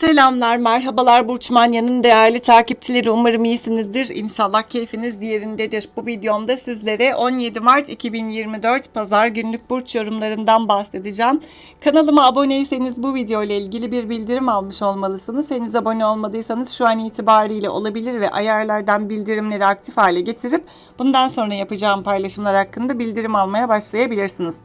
Selamlar, merhabalar Burç Manya'nın değerli takipçileri. Umarım iyisinizdir. İnşallah keyfiniz yerindedir. Bu videomda sizlere 17 Mart 2024 Pazar günlük burç yorumlarından bahsedeceğim. Kanalıma aboneyseniz bu video ile ilgili bir bildirim almış olmalısınız. Henüz abone olmadıysanız şu an itibariyle olabilir ve ayarlardan bildirimleri aktif hale getirip bundan sonra yapacağım paylaşımlar hakkında bildirim almaya başlayabilirsiniz.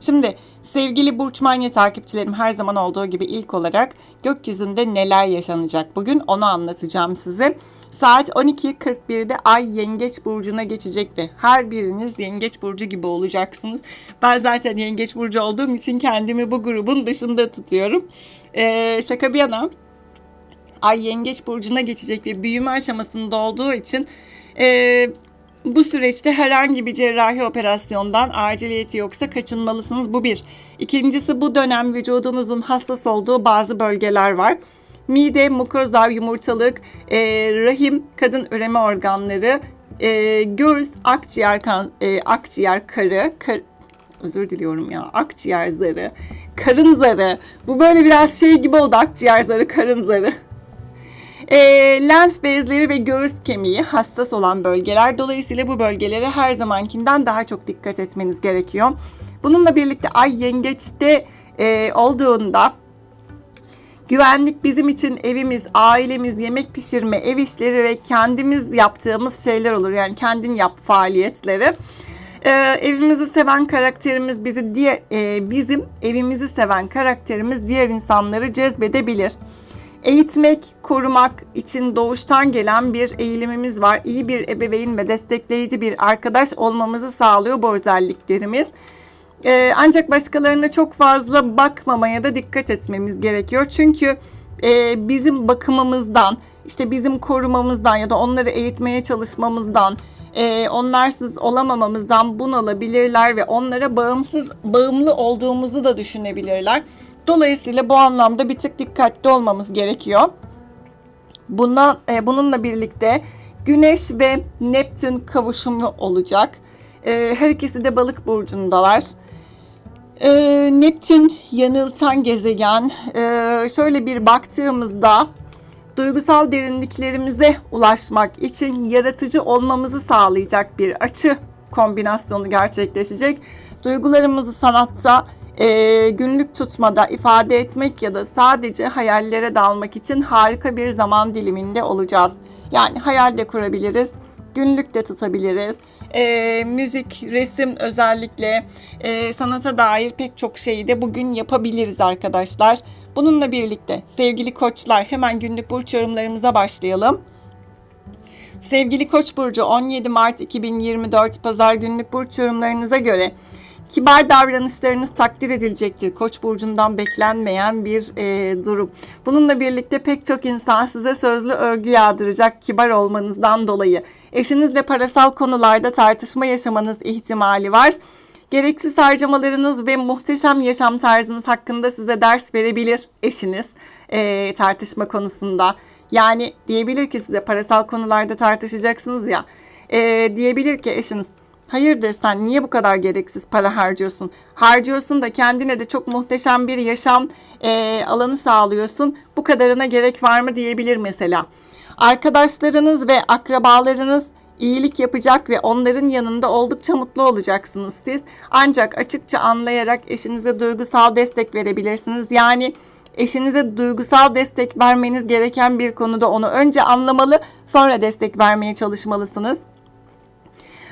Şimdi sevgili Burç Manya takipçilerim her zaman olduğu gibi ilk olarak gökyüzünde neler yaşanacak bugün onu anlatacağım size. Saat 12.41'de Ay Yengeç Burcu'na geçecek ve her biriniz Yengeç Burcu gibi olacaksınız. Ben zaten Yengeç Burcu olduğum için kendimi bu grubun dışında tutuyorum. Ee, şaka bir yana Ay Yengeç Burcu'na geçecek ve büyüme aşamasında olduğu için... Ee, bu süreçte herhangi bir cerrahi operasyondan aciliyeti yoksa kaçınmalısınız. Bu bir. İkincisi bu dönem vücudunuzun hassas olduğu bazı bölgeler var. Mide, mukoza, yumurtalık, e, rahim, kadın üreme organları, e, göğüs, akciğer, kan, e, akciğer karı, kar, özür diliyorum ya akciğer zarı, karın zarı. Bu böyle biraz şey gibi oldu akciğer zarı, karın zarı. E, lenf bezleri ve göğüs kemiği hassas olan bölgeler. Dolayısıyla bu bölgelere her zamankinden daha çok dikkat etmeniz gerekiyor. Bununla birlikte ay yengeçte e, olduğunda güvenlik bizim için evimiz, ailemiz, yemek pişirme, ev işleri ve kendimiz yaptığımız şeyler olur. Yani kendin yap faaliyetleri. Ee, evimizi seven karakterimiz bizi diye e, bizim evimizi seven karakterimiz diğer insanları cezbedebilir. Eğitmek, korumak için doğuştan gelen bir eğilimimiz var. İyi bir ebeveyn ve destekleyici bir arkadaş olmamızı sağlıyor bu özelliklerimiz. Ee, ancak başkalarına çok fazla bakmamaya da dikkat etmemiz gerekiyor. Çünkü e, bizim bakımımızdan, işte bizim korumamızdan ya da onları eğitmeye çalışmamızdan, e, onlarsız olamamamızdan bunalabilirler ve onlara bağımsız, bağımlı olduğumuzu da düşünebilirler. Dolayısıyla bu anlamda bir tık dikkatli olmamız gerekiyor. Bundan, e, bununla birlikte Güneş ve Neptün kavuşumu olacak. E, her ikisi de balık burcundalar. E, Neptün yanıltan gezegen. E, şöyle bir baktığımızda duygusal derinliklerimize ulaşmak için yaratıcı olmamızı sağlayacak bir açı kombinasyonu gerçekleşecek. Duygularımızı sanatta e, günlük tutmada ifade etmek ya da sadece hayallere dalmak için harika bir zaman diliminde olacağız. Yani hayal de kurabiliriz, günlük de tutabiliriz. E, müzik, resim özellikle e, sanata dair pek çok şeyi de bugün yapabiliriz arkadaşlar. Bununla birlikte sevgili koçlar hemen günlük burç yorumlarımıza başlayalım. Sevgili Koç burcu 17 Mart 2024 Pazar günlük burç yorumlarınıza göre Kibar davranışlarınız takdir edilecektir. Koç burcundan beklenmeyen bir e, durum. Bununla birlikte pek çok insan size sözlü övgü yağdıracak kibar olmanızdan dolayı. Eşinizle parasal konularda tartışma yaşamanız ihtimali var. Gereksiz harcamalarınız ve muhteşem yaşam tarzınız hakkında size ders verebilir eşiniz e, tartışma konusunda. Yani diyebilir ki size parasal konularda tartışacaksınız ya. E, diyebilir ki eşiniz Hayırdır sen niye bu kadar gereksiz para harcıyorsun? Harcıyorsun da kendine de çok muhteşem bir yaşam e, alanı sağlıyorsun. Bu kadarına gerek var mı diyebilir mesela. Arkadaşlarınız ve akrabalarınız iyilik yapacak ve onların yanında oldukça mutlu olacaksınız siz. Ancak açıkça anlayarak eşinize duygusal destek verebilirsiniz. Yani eşinize duygusal destek vermeniz gereken bir konuda onu önce anlamalı, sonra destek vermeye çalışmalısınız.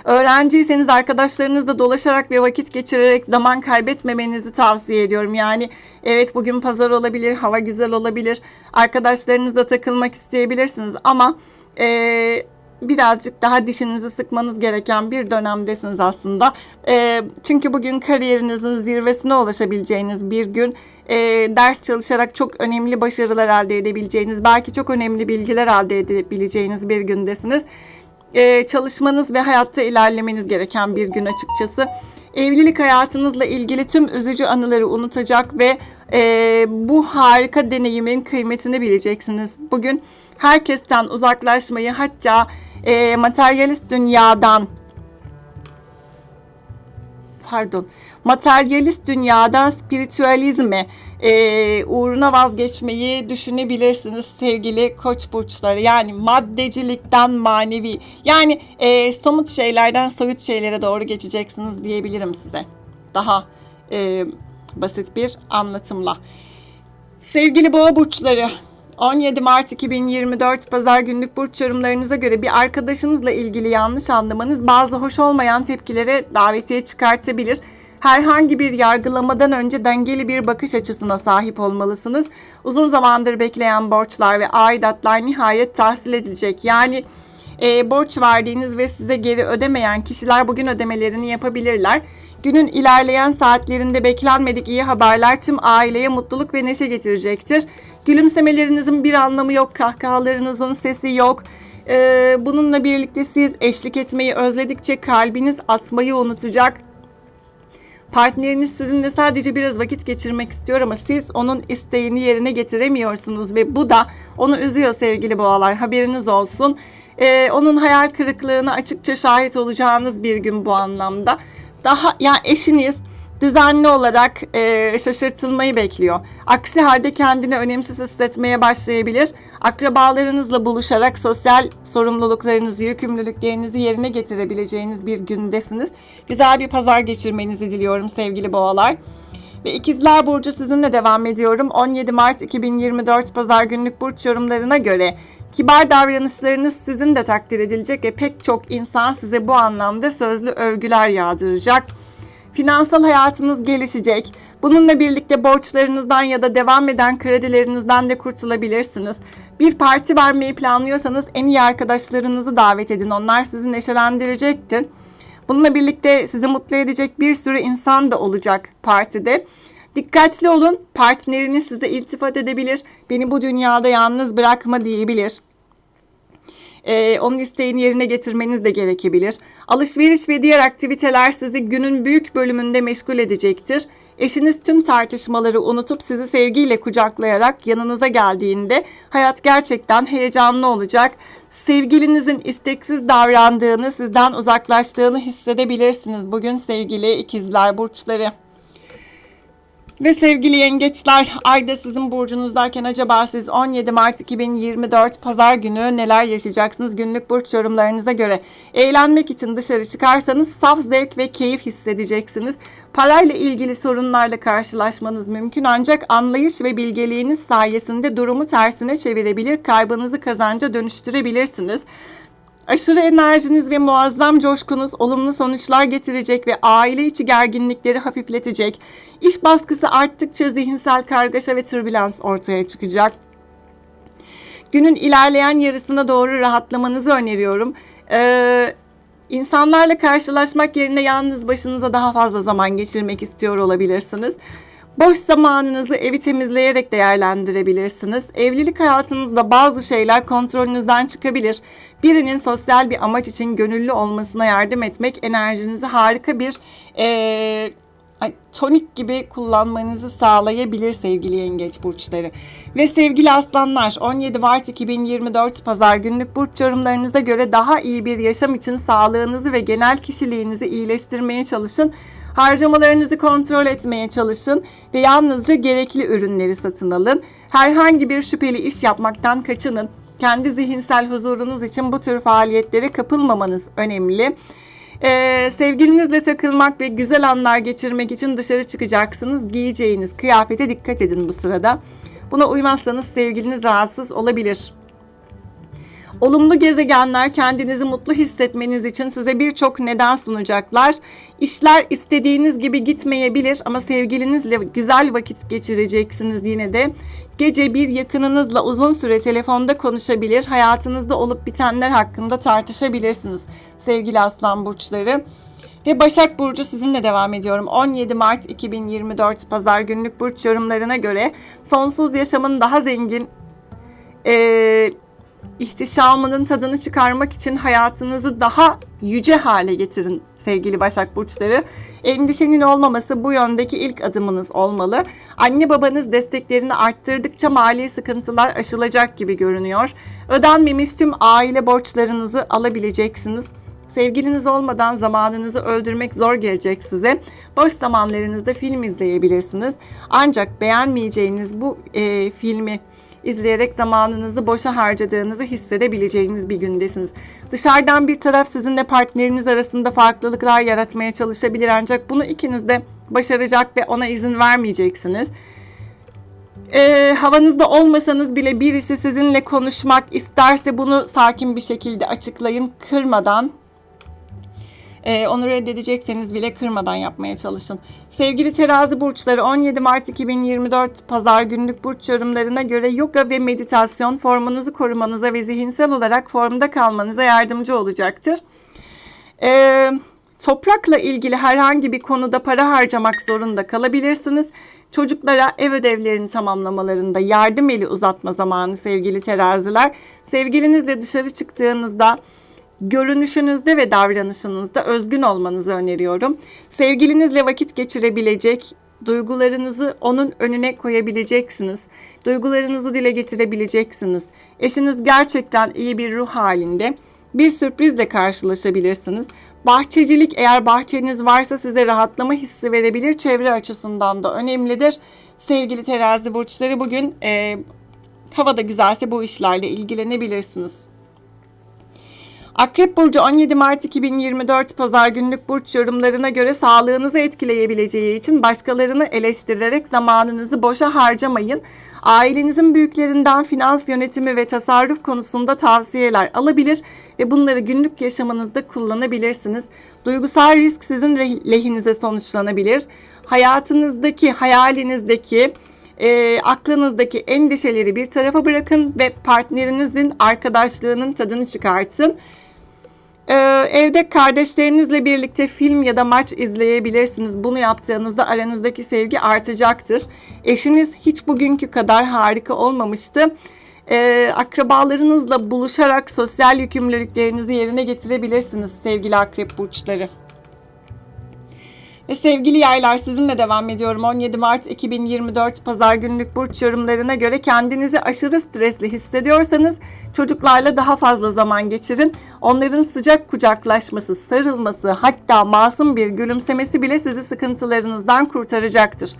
Öğrenciyseniz arkadaşlarınızla dolaşarak ve vakit geçirerek zaman kaybetmemenizi tavsiye ediyorum. Yani evet bugün pazar olabilir, hava güzel olabilir. Arkadaşlarınızla takılmak isteyebilirsiniz ama e, birazcık daha dişinizi sıkmanız gereken bir dönemdesiniz aslında. E, çünkü bugün kariyerinizin zirvesine ulaşabileceğiniz bir gün. E, ders çalışarak çok önemli başarılar elde edebileceğiniz, belki çok önemli bilgiler elde edebileceğiniz bir gündesiniz e, çalışmanız ve hayatta ilerlemeniz gereken bir gün açıkçası. Evlilik hayatınızla ilgili tüm üzücü anıları unutacak ve e, bu harika deneyimin kıymetini bileceksiniz. Bugün herkesten uzaklaşmayı hatta e, materyalist dünyadan pardon materyalist dünyadan spiritüalizme e, uğruna vazgeçmeyi düşünebilirsiniz sevgili koç burçları. Yani maddecilikten manevi yani e, somut şeylerden soyut şeylere doğru geçeceksiniz diyebilirim size. Daha e, basit bir anlatımla. Sevgili boğa burçları 17 Mart 2024 Pazar günlük burç yorumlarınıza göre bir arkadaşınızla ilgili yanlış anlamanız bazı hoş olmayan tepkilere davetiye çıkartabilir. Herhangi bir yargılamadan önce dengeli bir bakış açısına sahip olmalısınız. Uzun zamandır bekleyen borçlar ve aidatlar nihayet tahsil edilecek. Yani e, borç verdiğiniz ve size geri ödemeyen kişiler bugün ödemelerini yapabilirler. Günün ilerleyen saatlerinde beklenmedik iyi haberler tüm aileye mutluluk ve neşe getirecektir. Gülümsemelerinizin bir anlamı yok, kahkahalarınızın sesi yok. Ee, bununla birlikte siz eşlik etmeyi özledikçe kalbiniz atmayı unutacak. Partneriniz sizinle sadece biraz vakit geçirmek istiyor ama siz onun isteğini yerine getiremiyorsunuz ve bu da onu üzüyor sevgili boğalar. Haberiniz olsun. Ee, onun hayal kırıklığına açıkça şahit olacağınız bir gün bu anlamda. Daha yani eşiniz düzenli olarak e, şaşırtılmayı bekliyor. Aksi halde kendini önemsiz hissetmeye başlayabilir. Akrabalarınızla buluşarak sosyal sorumluluklarınızı, yükümlülüklerinizi yerine getirebileceğiniz bir gündesiniz. Güzel bir pazar geçirmenizi diliyorum sevgili boğalar. Ve ikizler Burcu sizinle devam ediyorum. 17 Mart 2024 Pazar günlük burç yorumlarına göre kibar davranışlarınız sizin de takdir edilecek ve pek çok insan size bu anlamda sözlü övgüler yağdıracak. Finansal hayatınız gelişecek. Bununla birlikte borçlarınızdan ya da devam eden kredilerinizden de kurtulabilirsiniz. Bir parti vermeyi planlıyorsanız en iyi arkadaşlarınızı davet edin. Onlar sizi neşelendirecektir. Bununla birlikte sizi mutlu edecek bir sürü insan da olacak partide. Dikkatli olun. Partneriniz size iltifat edebilir. Beni bu dünyada yalnız bırakma diyebilir. Ee, onun isteğini yerine getirmeniz de gerekebilir. Alışveriş ve diğer aktiviteler sizi günün büyük bölümünde meşgul edecektir. Eşiniz tüm tartışmaları unutup sizi sevgiyle kucaklayarak yanınıza geldiğinde hayat gerçekten heyecanlı olacak. Sevgilinizin isteksiz davrandığını, sizden uzaklaştığını hissedebilirsiniz bugün sevgili ikizler burçları. Ve sevgili yengeçler, ayda sizin burcunuzdayken acaba siz 17 Mart 2024 Pazar günü neler yaşayacaksınız günlük burç yorumlarınıza göre? Eğlenmek için dışarı çıkarsanız saf zevk ve keyif hissedeceksiniz. Parayla ilgili sorunlarla karşılaşmanız mümkün ancak anlayış ve bilgeliğiniz sayesinde durumu tersine çevirebilir, kaybınızı kazanca dönüştürebilirsiniz. Aşırı enerjiniz ve muazzam coşkunuz olumlu sonuçlar getirecek ve aile içi gerginlikleri hafifletecek. İş baskısı arttıkça zihinsel kargaşa ve türbülans ortaya çıkacak. Günün ilerleyen yarısına doğru rahatlamanızı öneriyorum. Ee, insanlarla karşılaşmak yerine yalnız başınıza daha fazla zaman geçirmek istiyor olabilirsiniz. Boş zamanınızı evi temizleyerek değerlendirebilirsiniz. Evlilik hayatınızda bazı şeyler kontrolünüzden çıkabilir. Birinin sosyal bir amaç için gönüllü olmasına yardım etmek enerjinizi harika bir ee, tonik gibi kullanmanızı sağlayabilir sevgili yengeç burçları. Ve sevgili aslanlar 17 Mart 2024 pazar günlük burç yorumlarınıza göre daha iyi bir yaşam için sağlığınızı ve genel kişiliğinizi iyileştirmeye çalışın. Harcamalarınızı kontrol etmeye çalışın ve yalnızca gerekli ürünleri satın alın. Herhangi bir şüpheli iş yapmaktan kaçının. Kendi zihinsel huzurunuz için bu tür faaliyetlere kapılmamanız önemli. Ee, sevgilinizle takılmak ve güzel anlar geçirmek için dışarı çıkacaksınız. Giyeceğiniz kıyafete dikkat edin bu sırada. Buna uymazsanız sevgiliniz rahatsız olabilir. Olumlu gezegenler kendinizi mutlu hissetmeniz için size birçok neden sunacaklar. İşler istediğiniz gibi gitmeyebilir ama sevgilinizle güzel vakit geçireceksiniz yine de. Gece bir yakınınızla uzun süre telefonda konuşabilir, hayatınızda olup bitenler hakkında tartışabilirsiniz sevgili aslan burçları. Ve Başak Burcu sizinle devam ediyorum. 17 Mart 2024 Pazar günlük burç yorumlarına göre sonsuz yaşamın daha zengin, ee, ihtişamının tadını çıkarmak için hayatınızı daha yüce hale getirin sevgili Başak Burçları. Endişenin olmaması bu yöndeki ilk adımınız olmalı. Anne babanız desteklerini arttırdıkça mali sıkıntılar aşılacak gibi görünüyor. Ödenmemiş tüm aile borçlarınızı alabileceksiniz. Sevgiliniz olmadan zamanınızı öldürmek zor gelecek size. Boş zamanlarınızda film izleyebilirsiniz. Ancak beğenmeyeceğiniz bu e, filmi izleyerek zamanınızı boşa harcadığınızı hissedebileceğiniz bir gündesiniz. Dışarıdan bir taraf sizinle partneriniz arasında farklılıklar yaratmaya çalışabilir ancak bunu ikiniz de başaracak ve ona izin vermeyeceksiniz. Ee, havanızda olmasanız bile birisi sizinle konuşmak isterse bunu sakin bir şekilde açıklayın, kırmadan. Ee, onu reddedecekseniz bile kırmadan yapmaya çalışın. Sevgili terazi burçları 17 Mart 2024 pazar günlük burç yorumlarına göre yoga ve meditasyon formunuzu korumanıza ve zihinsel olarak formda kalmanıza yardımcı olacaktır. Ee, toprakla ilgili herhangi bir konuda para harcamak zorunda kalabilirsiniz. Çocuklara ev ödevlerini tamamlamalarında yardım eli uzatma zamanı sevgili teraziler. Sevgilinizle dışarı çıktığınızda görünüşünüzde ve davranışınızda özgün olmanızı öneriyorum. Sevgilinizle vakit geçirebilecek, duygularınızı onun önüne koyabileceksiniz. Duygularınızı dile getirebileceksiniz. Eşiniz gerçekten iyi bir ruh halinde. Bir sürprizle karşılaşabilirsiniz. Bahçecilik eğer bahçeniz varsa size rahatlama hissi verebilir. Çevre açısından da önemlidir. Sevgili terazi burçları bugün e, havada güzelse bu işlerle ilgilenebilirsiniz. Akrep Burcu 17 Mart 2024 Pazar günlük burç yorumlarına göre sağlığınızı etkileyebileceği için başkalarını eleştirerek zamanınızı boşa harcamayın. Ailenizin büyüklerinden finans yönetimi ve tasarruf konusunda tavsiyeler alabilir ve bunları günlük yaşamınızda kullanabilirsiniz. Duygusal risk sizin lehinize sonuçlanabilir. Hayatınızdaki, hayalinizdeki e, aklınızdaki endişeleri bir tarafa bırakın ve partnerinizin arkadaşlığının tadını çıkartın. Ee, evde kardeşlerinizle birlikte film ya da maç izleyebilirsiniz. Bunu yaptığınızda aranızdaki sevgi artacaktır. Eşiniz hiç bugünkü kadar harika olmamıştı. Ee, akrabalarınızla buluşarak sosyal yükümlülüklerinizi yerine getirebilirsiniz sevgili akrep burçları. Ve sevgili yaylar sizinle devam ediyorum. 17 Mart 2024 Pazar günlük burç yorumlarına göre kendinizi aşırı stresli hissediyorsanız çocuklarla daha fazla zaman geçirin. Onların sıcak kucaklaşması, sarılması hatta masum bir gülümsemesi bile sizi sıkıntılarınızdan kurtaracaktır.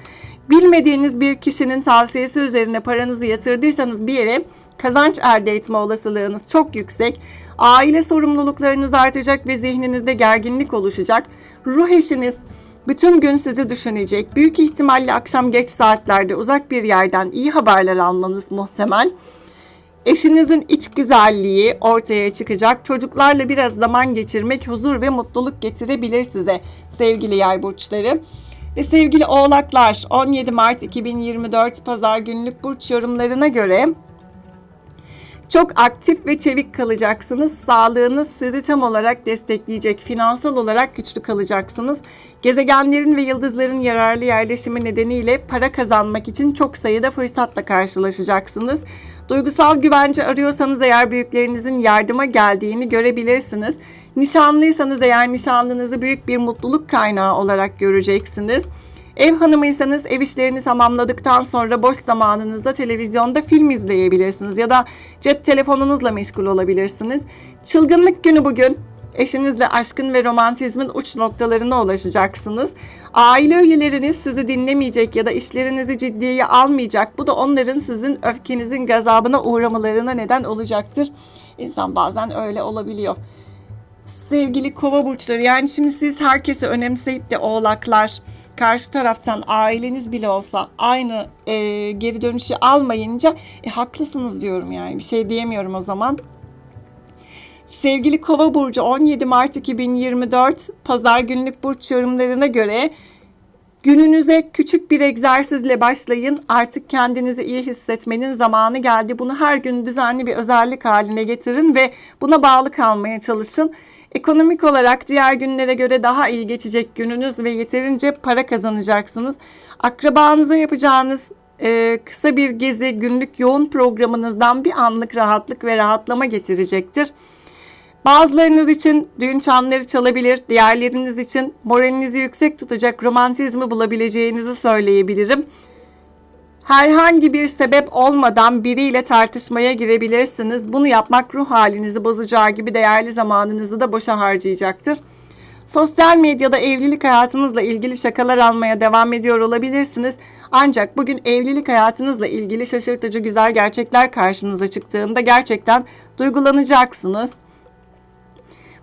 Bilmediğiniz bir kişinin tavsiyesi üzerine paranızı yatırdıysanız bir yere kazanç elde etme olasılığınız çok yüksek. Aile sorumluluklarınız artacak ve zihninizde gerginlik oluşacak. Ruh eşiniz bütün gün sizi düşünecek. Büyük ihtimalle akşam geç saatlerde uzak bir yerden iyi haberler almanız muhtemel. Eşinizin iç güzelliği ortaya çıkacak. Çocuklarla biraz zaman geçirmek huzur ve mutluluk getirebilir size sevgili yay burçları. Ve sevgili oğlaklar 17 Mart 2024 pazar günlük burç yorumlarına göre çok aktif ve çevik kalacaksınız. Sağlığınız sizi tam olarak destekleyecek. Finansal olarak güçlü kalacaksınız. Gezegenlerin ve yıldızların yararlı yerleşimi nedeniyle para kazanmak için çok sayıda fırsatla karşılaşacaksınız. Duygusal güvence arıyorsanız eğer büyüklerinizin yardıma geldiğini görebilirsiniz. Nişanlıysanız eğer nişanlınızı büyük bir mutluluk kaynağı olarak göreceksiniz. Ev hanımıysanız ev işlerini tamamladıktan sonra boş zamanınızda televizyonda film izleyebilirsiniz ya da cep telefonunuzla meşgul olabilirsiniz. Çılgınlık günü bugün. Eşinizle aşkın ve romantizmin uç noktalarına ulaşacaksınız. Aile üyeleriniz sizi dinlemeyecek ya da işlerinizi ciddiye almayacak. Bu da onların sizin öfkenizin gazabına uğramalarına neden olacaktır. İnsan bazen öyle olabiliyor sevgili kova burçları yani şimdi siz herkesi önemseyip de oğlaklar karşı taraftan aileniz bile olsa aynı e, geri dönüşü almayınca e, haklısınız diyorum yani bir şey diyemiyorum o zaman. Sevgili Kova burcu 17 Mart 2024 pazar günlük burç yorumlarına göre Gününüze küçük bir egzersizle başlayın. Artık kendinizi iyi hissetmenin zamanı geldi. Bunu her gün düzenli bir özellik haline getirin ve buna bağlı kalmaya çalışın. Ekonomik olarak diğer günlere göre daha iyi geçecek gününüz ve yeterince para kazanacaksınız. Akrabanıza yapacağınız e, kısa bir gezi günlük yoğun programınızdan bir anlık rahatlık ve rahatlama getirecektir. Bazılarınız için düğün çanları çalabilir, diğerleriniz için moralinizi yüksek tutacak romantizmi bulabileceğinizi söyleyebilirim. Herhangi bir sebep olmadan biriyle tartışmaya girebilirsiniz. Bunu yapmak ruh halinizi bozacağı gibi değerli zamanınızı da boşa harcayacaktır. Sosyal medyada evlilik hayatınızla ilgili şakalar almaya devam ediyor olabilirsiniz. Ancak bugün evlilik hayatınızla ilgili şaşırtıcı güzel gerçekler karşınıza çıktığında gerçekten duygulanacaksınız.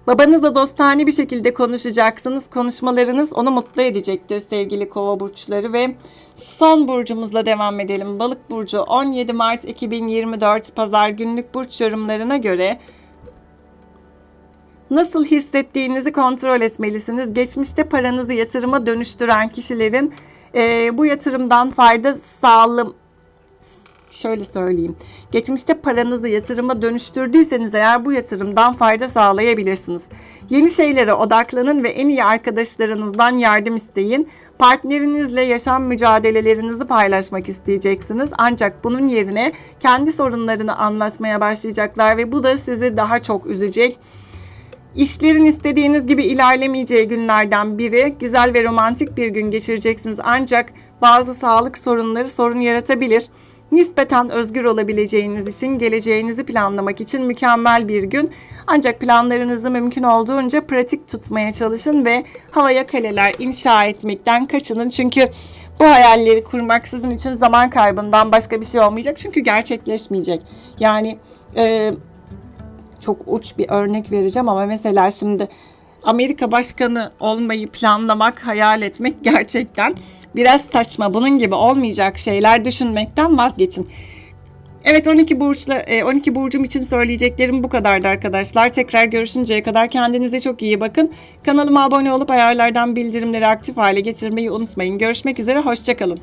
Babanızla dostane bir şekilde konuşacaksınız. Konuşmalarınız onu mutlu edecektir sevgili kova burçları ve son burcumuzla devam edelim. Balık burcu 17 Mart 2024 pazar günlük burç yorumlarına göre Nasıl hissettiğinizi kontrol etmelisiniz. Geçmişte paranızı yatırıma dönüştüren kişilerin e, bu yatırımdan fayda sağlam şöyle söyleyeyim. Geçmişte paranızı yatırıma dönüştürdüyseniz eğer bu yatırımdan fayda sağlayabilirsiniz. Yeni şeylere odaklanın ve en iyi arkadaşlarınızdan yardım isteyin. Partnerinizle yaşam mücadelelerinizi paylaşmak isteyeceksiniz. Ancak bunun yerine kendi sorunlarını anlatmaya başlayacaklar ve bu da sizi daha çok üzecek. İşlerin istediğiniz gibi ilerlemeyeceği günlerden biri. Güzel ve romantik bir gün geçireceksiniz ancak bazı sağlık sorunları sorun yaratabilir. Nispeten özgür olabileceğiniz için geleceğinizi planlamak için mükemmel bir gün. Ancak planlarınızı mümkün olduğunca pratik tutmaya çalışın ve havaya kaleler inşa etmekten kaçının. Çünkü bu hayalleri kurmak sizin için zaman kaybından başka bir şey olmayacak. Çünkü gerçekleşmeyecek. Yani e, çok uç bir örnek vereceğim ama mesela şimdi Amerika başkanı olmayı planlamak, hayal etmek gerçekten biraz saçma. Bunun gibi olmayacak şeyler düşünmekten vazgeçin. Evet 12 burçla 12 burcum için söyleyeceklerim bu kadardı arkadaşlar. Tekrar görüşünceye kadar kendinize çok iyi bakın. Kanalıma abone olup ayarlardan bildirimleri aktif hale getirmeyi unutmayın. Görüşmek üzere hoşçakalın.